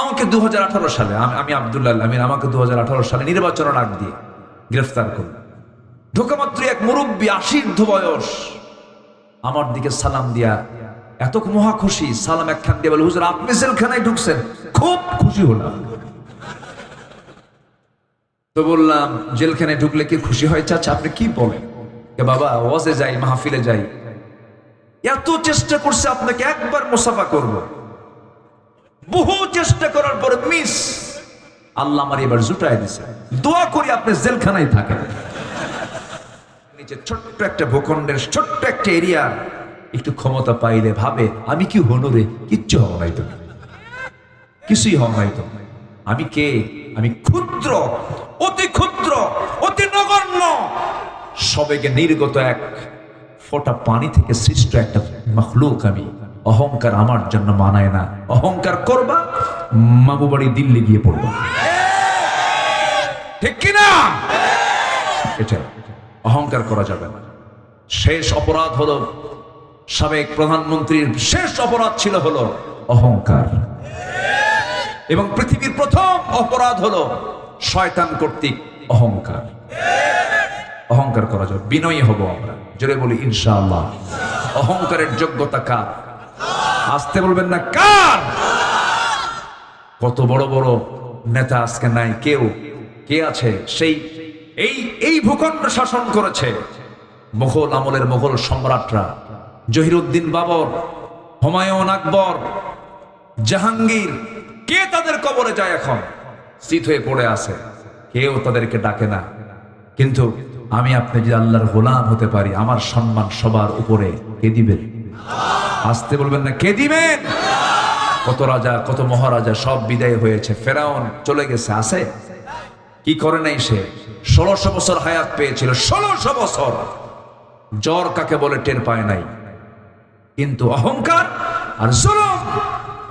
আমাকে দু হাজার আঠারো সালে, আমি আবদুল্লাহ আমিন আমাকে দু সালে নির্বাচনের আগ দিয়ে গ্রেফতার করল। ঢোকামাত্র এক মুরব্বী আশীর্ধ বয়স। আমার দিকে সালাম দিয়া এত মহা খুশি, সালাম একখান দিয়ে বলে, হুজুর, আপনি জেলখানায় ঢুকছেন, খুব খুশি হলাম। তো বললাম, জেলখানায় ঢুকলে কি খুশি হয় চাচা, আপনি কি বলেন? বাবা, ওয়াজে যাই, মাহফিলে যাই। এত চেষ্টা করছে, আপনাকে একবার মুসাফা করব। বহু চেষ্টা করার পরে মিস আল্লাহ আমার এবার জুটাই দিছে। দোয়া করি আপনি জেলখানায় থাকেন। নিচে ছোট্ট একটা ভূখণ্ডের ছোট্ট একটা এরিয়া একটু ক্ষমতা পাইলে ভাবে, আমি কি হনুরে? কিচ্ছু হব নাই তো। কিছুই হব নাই তো। আমি কে? আমি ক্ষুদ্র, অতি ক্ষুদ্র, অতি নগণ্য। সবেগে নির্গত এক ফোঁটা পানি থেকে সৃষ্ট একটা মখলুক আমি। অহংকার আমার জন্য মানায় না। অহংকার করবা, মামু বাড়ি দিল্লি গিয়ে পড়বা। ঠিক কিনা? এটা অহংকার করা যাবে না। শেষ অপরাধ হলো, সাবেক প্রধানমন্ত্রীর শেষ অপরাধ ছিল হলো অহংকার। এবং পৃথিবীর প্রথম অপরাধ হলো শয়তান কর্তৃক অহংকার। অহংকার করা যাবে বিনয়ী হব আমরা। জোরে বলি, ইনশাআল্লাহ। অহংকারের যোগ্যতা কার? আসতে বলবেন না, কার? কত বড় বড় নেতা আজকে নাই, কেউ? কে আছে? সেই, এই এই ভূখণ্ড শাসন করেছে। মুঘল আমলের মুঘল সম্রাটরা, জহিরুদ্দিন বাবর, হুমায়ুন আকবর, জাহাঙ্গীর, কে তাদের কবরে যায় এখন? শীত হয়ে পড়ে আছে, কেউ তাদেরকে ডাকে না। কিন্তু আমি আপনি যদি আল্লাহর গোলাম হতে পারি, আমার সম্মান সবার উপরে কে দিবেন আসতে বলবেন না, কে দিবেন? কত রাজা, কত মহারাজা সব বিদায় হয়েছে। ফেরাউন চলে গেছে, আছে? কি করে নাই সে? ষোলোশো বছর হায়াত পেয়েছিল, ষোলোশো বছর। জ্বর কাকে বলে টের পায় নাই। কিন্তু অহংকার আর জুলুম,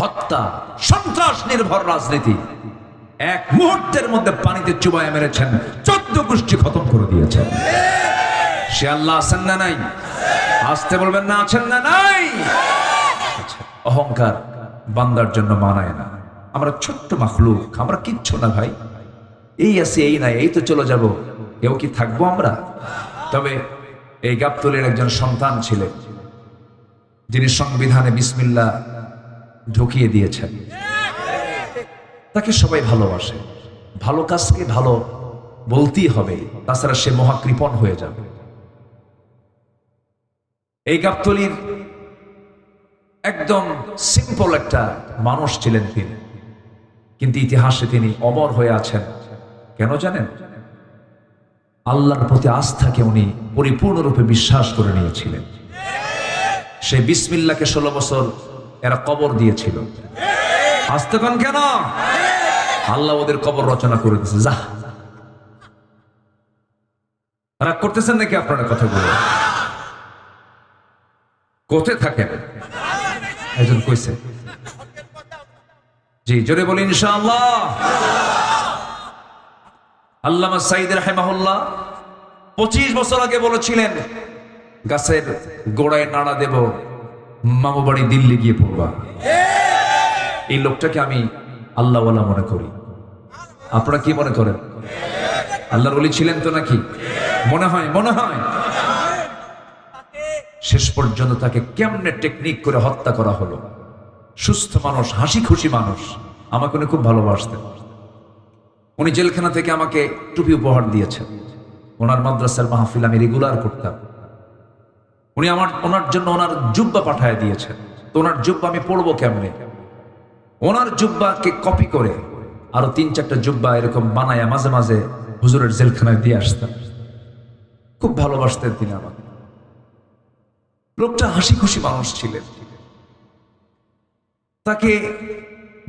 হত্যা, সন্ত্রাস, নির্ভর রাজনীতি এক মুহূর্তের মধ্যে পানিতে চুবায় মেরেছেন, চোদ্দ গোষ্ঠী খতম করে দিয়েছেন। সে আল্লাহ আছেন না নাই? আসতে বলবেন না আছেন না নাই। আচ্ছা, অহংকার বান্দার জন্য মানায় না। আমরা ছোট্ট মাখলুক আমরা কিচ্ছু না ভাই। এই আছে এই নাই এই তো চলে যাব। কেউ কি থাকব আমরা? তবে এই গাবতলের একজন সন্তান ছিলেন যিনি সংবিধানে বিসমিল্লা ঢুকিয়ে দিয়েছেন। তাকে সবাই ভালোবাসে। ভালো কাজকে ভালো বলতেই হবে তাছাড়া সে মহাকৃপণ হয়ে যাবে। এই গাবতলির একদম সিম্পল একটা মানুষ ছিলেন তিনি। কিন্তু ইতিহাসে তিনি অমর হয়ে আছেন। কেন জানেন? আল্লাহর প্রতি আস্থাকে উনি পরিপূর্ণরূপে বিশ্বাস করে নিয়েছিলেন। সে বিসমিল্লাকে ষোলো বছর এরা কবর দিয়েছিল। আসতে কন কেন? আল্লাহ ওদের কবর রচনা করে দিয়েছে। যা রাগ করতেছেন নাকি আপনারা কথাগুলো? কোথায় থাকেন? একজন কইছে। জি, জোরে বলি ইনশাআল্লাহ। আল্লামা সাইদ রাহেমাহুল্লাহ পঁচিশ বছর আগে বলেছিলেন, গাছের গোড়ায় নাড়া দেব, মামু বাড়ি দিল্লি গিয়ে পড়বা। এই লোকটাকে আমি আল্লাহওয়ালা মনে করি। আপনারা কি মনে করেন? আল্লাহর বলি ছিলেন তো নাকি? মনে হয় মনে হয়। শেষ পর্যন্ত তাকে কেমনে টেকনিক করে হত্যা করা হলো? সুস্থ মানুষ হাসি খুশি মানুষ, আমাকে উনি খুব ভালোবাসতেন। উনি জেলখানা থেকে আমাকে টুপি উপহার দিয়েছেন। ওনার মাদ্রাসার মাহফিল আমি রেগুলার করতাম। উনি আমার, ওনার জন্য ওনার জুব্বা পাঠায় দিয়েছেন। তো ওনার জুব্বা আমি পড়ব কেমনে? ওনার জুব্বাকে কপি করে আরও তিন চারটা জুব্বা এরকম বানায় মাঝে মাঝে হুজুরের জেলখানায় দিয়ে আসতাম। খুব ভালোবাসতেন তিনি আমাকে। লোকটা হাসি খুশি মানুষ ছিলেন। তাকে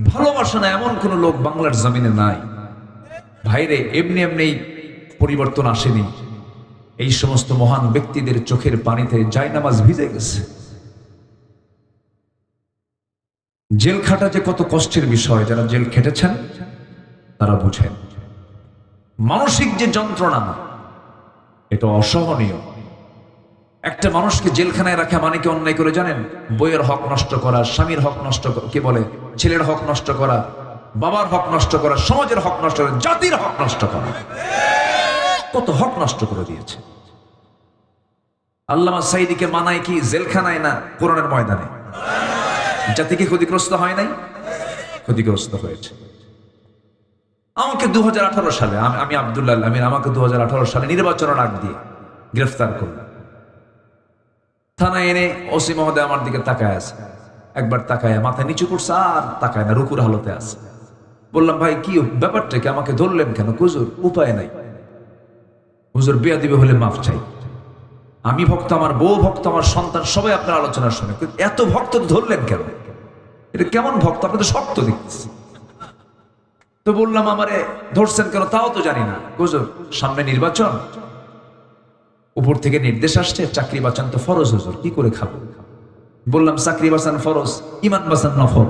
ভালোবাসা না এমন কোন লোক বাংলার জমিনে নাই। ভাইরে, এমনি এমনি পরিবর্তন আসেনি। এই সমস্ত মহান ব্যক্তিদের চোখের পানিতে জায়নামাজ ভিজে গেছে। জেল খাটা যে কত কষ্টের বিষয়, যারা জেল খেটেছেন, তারা বুঝেন। মানসিক যে যন্ত্রণা, এটা অসহনীয়। একটা মানুষকে জেলখানায় রাখা মানে কি অন্যায় করে জানেন? বইয়ের হক নষ্ট করা, স্বামীর হক নষ্ট কে বলে? ছেলের হক নষ্ট করা, বাবার হক নষ্ট করা, সমাজের হক নষ্ট করা, জাতির হক নষ্ট করা। কত হক নষ্ট করে দিয়েছে। আল্লামা সাইদিকে মানায় কি জেলখানায় না কোরআনের ময়দানে? জাতিকে ক্ষতিগ্রস্ত হয় নাই? ক্ষতিগ্রস্ত হয়েছে। আমাকে দু হাজার আঠারো সালে, আমি- আবদুল্লাহ আমিন, আমাকে দু হাজার আঠারো সালে নির্বাচনের আগ দিয়ে গ্রেফতার করল থানায় এনে ওসি মহোদয় আমার দিকে তাকায় আছে। একবার তাকায় মাথা নিচু করছে আর তাকায় না, রুকুর হালতে আছে। বললাম, ভাই, কি ব্যাপারটা কি? আমাকে ধরলেন কেন? কুজুর উপায় নাই। হুজুর, বিয়া দিবে হলে মাফ চাই। আমি ভক্ত, আমার বউ ভক্ত, আমার সন্তান, সবাই আপনার আলোচনা শুনে। এত ভক্ত ধরলেন কেন? এটা কেমন ভক্ত? আপনি তো শক্ত দেখতেছি। তো বললাম, আমারে ধরছেন কেন? তাও তো জানি না। হুজুর, সামনে নির্বাচন উপর থেকে নির্দেশ আসছে, চাকরি বাঁচান তো ফরজ হুজুর, কি করে খাব? বললাম, চাকরি বাঁচান ফরজ, ইমান বাঁচান নফর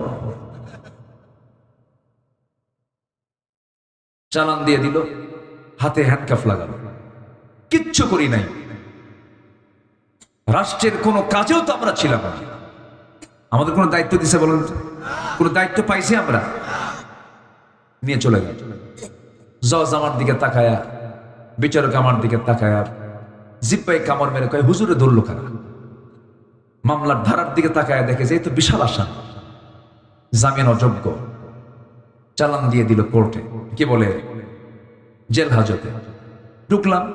চালান দিয়ে দিল, হাতে হ্যান্ডকাফ লাগালো। কিচ্ছু করি নাই। রাষ্ট্রের কোনো কাজেও তো আমরা ছিলাম না। আমাদের কোনো দায়িত্ব দিছে বলেন? কোনো দায়িত্ব পাইছি আমরা? নিয়ে চলে গেল। জজ আমার দিকে তাকায়া, বিচারক আমার দিকে তাকায়া জিব্বাই কামড় মেরে কয়, হুজুরে ধরলো কেন? মামলার ধারার দিকে তাকায় দেখে যে তো বিশাল আশা জামিন অযোগ্য। চালান দিয়ে দিল কোর্টে। কি বলে? জেল হাজতে। ঢুকলাম।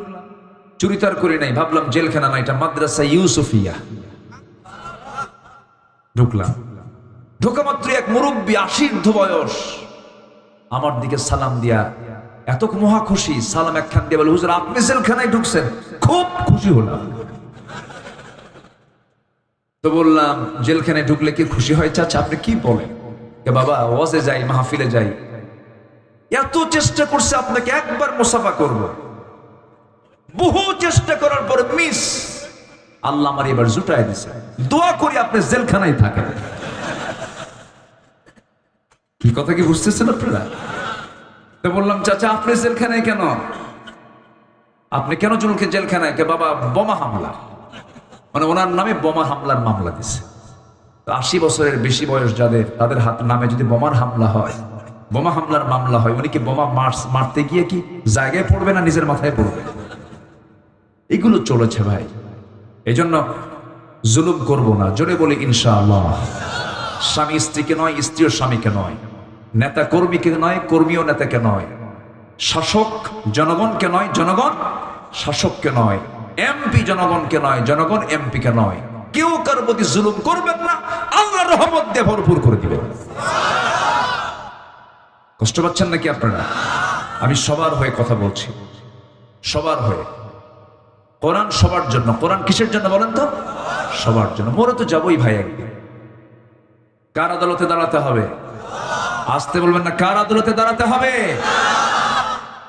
চুরিতার করি নাই, ভাবলাম জেলখানা না, এটা মাদ্রাসা ইউসুফিয়া। ঢুকলাম। ঢোকা মাত্র এক মুরব্বী আশীর্ধ বয়স। আমার দিকে সালাম দিয়া এত মহা খুশি, সালাম একখান দিয়ে বলে, হুজুর, আপনি জেলখানায় ঢুকছেন খুব খুশি হলাম। তো বললাম জেলখানায় ঢুকলে কি খুশি হয় চাচা? আপনি কি বলেন? বাবা, ওয়াজে যাই, মাহফিলে যাই। এত চেষ্টা করছে আপনাকে একবার মুসাফা করব। বহু চেষ্টা করার পরে মিস, আল্লাহ আমার এবার জুটাই দিছে। দোয়া করি আপনি জেলখানায় থাকেন। কি কথা কি বুঝতেছেন আপনারা? তো বললাম, চাচা, আপনি জেলখানায় কেন? আপনি কেন চুলকে জেলখানায়? কে বাবা, বোমা হামলা। মানে ওনার নামে বোমা হামলার মামলা দিছে। আশি বছরের বেশি বয়স যাদের, তাদের হাত নামে যদি বোমার হামলা হয়, বোমা হামলার মামলা হয়, উনি কি বোমা মার মারতে গিয়ে কি জায়গায় পড়বে না নিজের মাথায় পড়বে? এগুলো চলেছে ভাই। এই জন্য জুলুম করব না। জোরে বলি, ইনশাআল্লাহ। স্বামী স্ত্রীকে নয়, স্ত্রীও স্বামীকে নয়। নেতা কর্মীকে নয়, কর্মীও নেতাকে নয়। শাসক জনগণকে নয়, জনগণ শাসককে নয়, এমপি জনগণকে নয়, জনগণ এমপিকে নয়। কেউ কার প্রতি জুলুম করবেন না আল্লাহ রহমত দিয়ে ভরপুর করে দিবেন। কষ্ট পাচ্ছেন নাকি আপনারা? আমি সবার হয়ে কথা বলছি। সবার হয়ে। কোরআন সবার জন্য। কোরআন কিসের জন্য বলেন তো? সবার জন্য। মোরে তো যাবই ভাই একদিন। কার আদালতে দাঁড়াতে হবে? আসতে বলবেন না, কার আদালতে দাঁড়াতে হবে?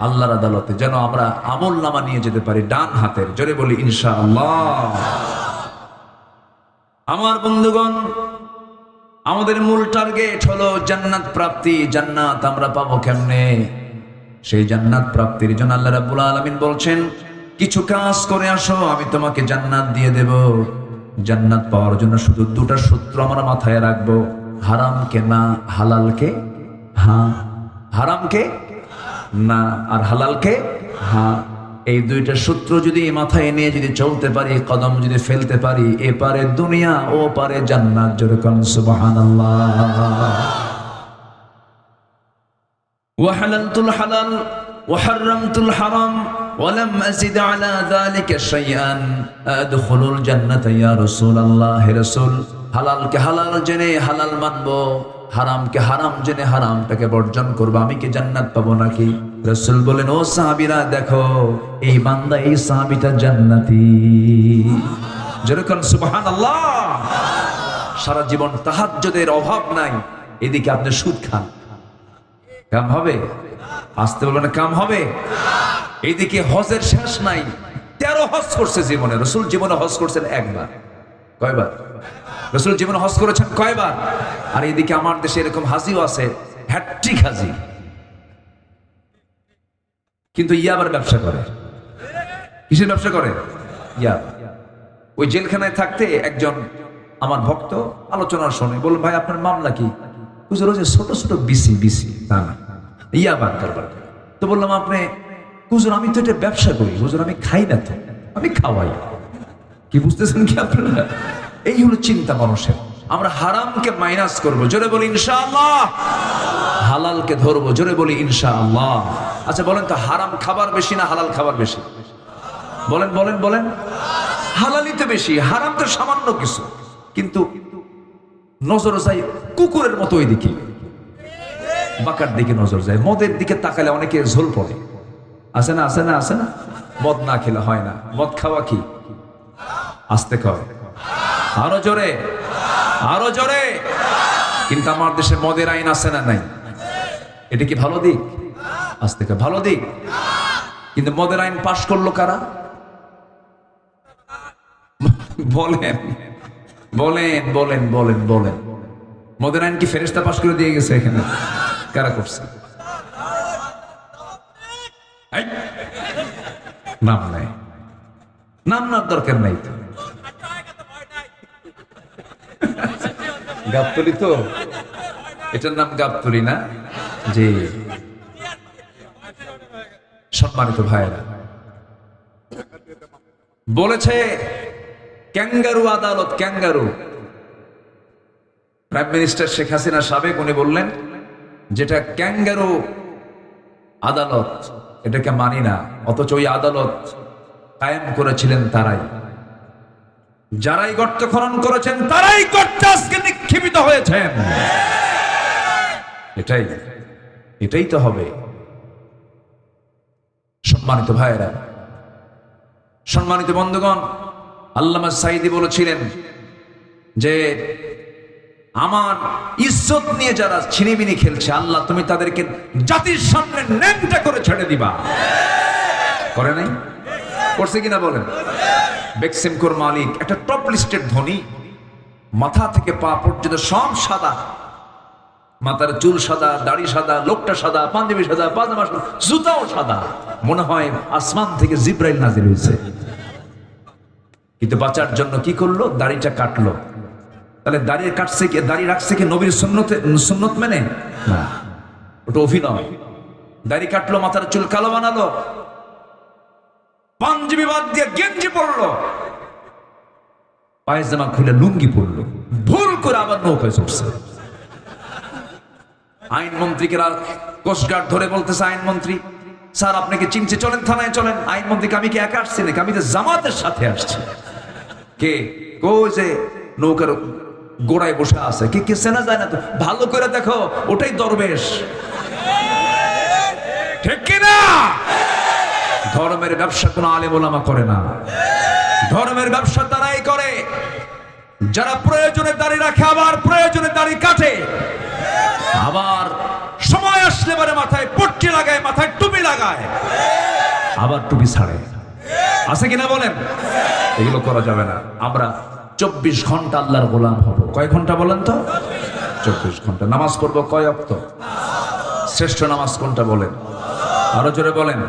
আল্লাহর আদালতে, যেন আমরা আমল নামা নিয়ে যেতে পারি ডান হাতের, জোরে বলি ইনশা আল্লাহ আমার বন্ধুগণ, আমাদের মূল টার্গেট হলো জান্নাত প্রাপ্তি, জান্নাত আমরা পাবো কেমনে? সেই জান্নাত প্রাপ্তির জন্য আল্লাহ রাব্বুল আলামিন বলছেন, কিছু কাজ করে আসো, আমি তোমাকে জান্নাত দিয়ে দেব। জান্নাত পাওয়ার জন্য শুধু দুটা সূত্র আমরা মাথায় রাখব, হারামকে না হালালকে? হ্যাঁ হারামকে না আর হালালকে হ্যাঁ এই দুইটা সূত্র যদি মাথায় নিয়ে যদি চলতে পারি কদম যদি ফেলতে পারি এ পারে দুনিয়া ও পারে জান্নাত যেরকম সুবহানাল্লাহ وحللت الحلال وحرمت الحرام ولم أزد على ذلك شيئا أدخل الجنة يا رسول الله হে রসুল হালালকে হালাল জেনে হালাল মানবো হারামকে হারাম জেনে হারামটাকে বর্জন করব। আমি কি জান্নাত পাবো নাকি? রসুল বলেন, ও সাহাবিরা, দেখো, এই বান্দা, এই সাহাবিটা জান্নাতি। যেরকম সুবহান আল্লাহ সারা জীবন তাহাজ্জুদের অভাব নাই। এদিকে আপনি সুদ খান। কাম হবে? আসতে বলবেন, কাম হবে? এইদিকে হজের শেষ নাই। তেরো হজ করছে জীবনে। রসুল জীবনে হজ করছেন একবার। কয়বার? রসুল জীবনে হজ করেছেন কয়বার? আর এইদিকে আমার দেশে এরকম হাজিও আছে হ্যাট্রিক হাজি। কিন্তু ইয়াবার ব্যবসা করে। কিসের ব্যবসা করে? ইয়া ওই জেলখানায় থাকতে একজন আমার ভক্ত আলোচনা শোনে, বলল, ভাই, আপনার মামলা কি? ওই যে ছোট ছোট বিসি বিসি, তা না। ইয়া বার কারবার তো বললাম, আপনি, হুজুর, আমি তো এটা ব্যবসা করি, হুজুর, আমি খাই না তো, আমি খাওয়াই। কি বুঝতেছেন কি আপনারা? এই হলো চিন্তা মানুষের। আমরা হারামকে মাইনাস করব। জোরে বলি ইনশাআল্লাহ। হালালকে ধরবো। জোরে বলি ইনশাআল্লাহ। আচ্ছা বলেন তো হারাম খাবার বেশি না হালাল খাবার বেশি? বলেন বলেন বলেন। হালালই তো বেশি, হারাম তো সামান্য কিছু। কিন্তু নজর যায় কুকুরের মতো ওই দিকে বাঁকার দিকে নজর যায়। মদের দিকে তাকালে অনেকে ঝোল পড়ে। আছে না আছে না আছে না? মদ না খেলে হয় না। মদ খাওয়া কি? আসতে খাওয়া আরও জোরে আরও জোরে। কিন্তু আমার দেশে মদের আইন আছে না নাই? এটা কি ভালো দিক? আজ থেকে ভালো দিক। কিন্তু মদের আইন পাশ করল কারা? বলেন বলেন বলেন বলেন বলেন। মদের আইন কি ফেরেস্তা পাশ করে দিয়ে গেছে এখানে? কারা করছে? নাম নাই। নাম নার দরকার নাই তো। গাবতলি তো? এটার নাম গাবতলি না? জি। সম্মানিত ভাইয়েরা, বলেছে ক্যাঙ্গারু আদালত kangaroo. Prime minister Sheikh Hasina সাবেক, উনি বললেন, যেটা ক্যাঙ্গারু আদালত, এটাকে মানি না, অথচ ওই আদালত কায়েম করেছিলেন তারাই। যারাই গর্ত খনন করেছেন, তারাই গর্তে আজকে নিক্ষিপ্ত হয়েছেন। এটাই এটাই তো হবে। সম্মানিত ভাইয়েরা, সম্মানিত বন্ধুগণ, আল্লামা সাইদি বলেছিলেন যে, আমার ইজ্জত নিয়ে যারা ছিনিমিনি খেলছে, আল্লাহ তুমি তাদেরকে জাতির সামনে ন্যাংটা করে ছেড়ে দিবা। করে নাই? করছে কিনা বলেন? বেক্সিমকোর মালিক, একটা টপ লিস্টের ধনী, মাথা থেকে পা পর্যন্ত সব সাদা। মাথার চুল সাদা, দাড়ি সাদা, লোকটা সাদা, পাঞ্জাবি সাদা, পাজামা সাদা, জুতাও সাদা। মনে হয় আসমান থেকে জিব্রাইল নাজির হয়েছে। কিন্তু বাঁচার জন্য কি করল? দাড়িটা কাটলো। তাহলে দাড়ি কাটছে কি? দাড়ি রাখছে কি নবীর সুন্নতে, সুন্নত মেনে? না। ওটা অভিনয়। দাড়ি কাটলো, মাথার চুল কালো বানালো। পাঞ্জাবি বাদ দিয়ে গেঞ্জি পরলো। পায়জামা খুলে লুঙ্গি পরলো। ভুল করে আবার নৌকায় চড়ছে। আইনমন্ত্রীকেরা কোস্টগার্ড ধরে বলতেছে, আইনমন্ত্রী, স্যার আপনাকে চিনছে? চলেন, থানায় চলেন। আইনমন্ত্রীকে আমি কি একা আসছি নাকি? আমি তো জামাতের সাথে আসছি। কে কই যে নৌকার গোড়ায় বসে আছে? কে কে চেনা যায় না তো? ভালো করে দেখো, ওটাই দরবেশ। ঠিক কিনা? ধর্মের ব্যবসা কোনো আলেম ওলামা করে না। ধর্মের ব্যবসা তারাই করে। যারা প্রয়োজনে দাঁড়িয়ে রাখে, আবার প্রয়োজনে দাঁড়িয়ে কাটে। আবার সময় আসলে পরে মাথায় পট্টি লাগায়, মাথায় টুপি লাগায়। আবার টুপি ছাড়ে। আছে কিনা বলেন? এগুলো করা যাবে না। আমরা চব্বিশ ঘণ্টা আল্লাহর গোলাম হব। কয় ঘণ্টা বলেন তো? চব্বিশ ঘণ্টা। নামাজ পড়ব কয় অক্ত? শ্রেষ্ঠ নামাজ কোনটা বলেন? আরও জোরে বলেন।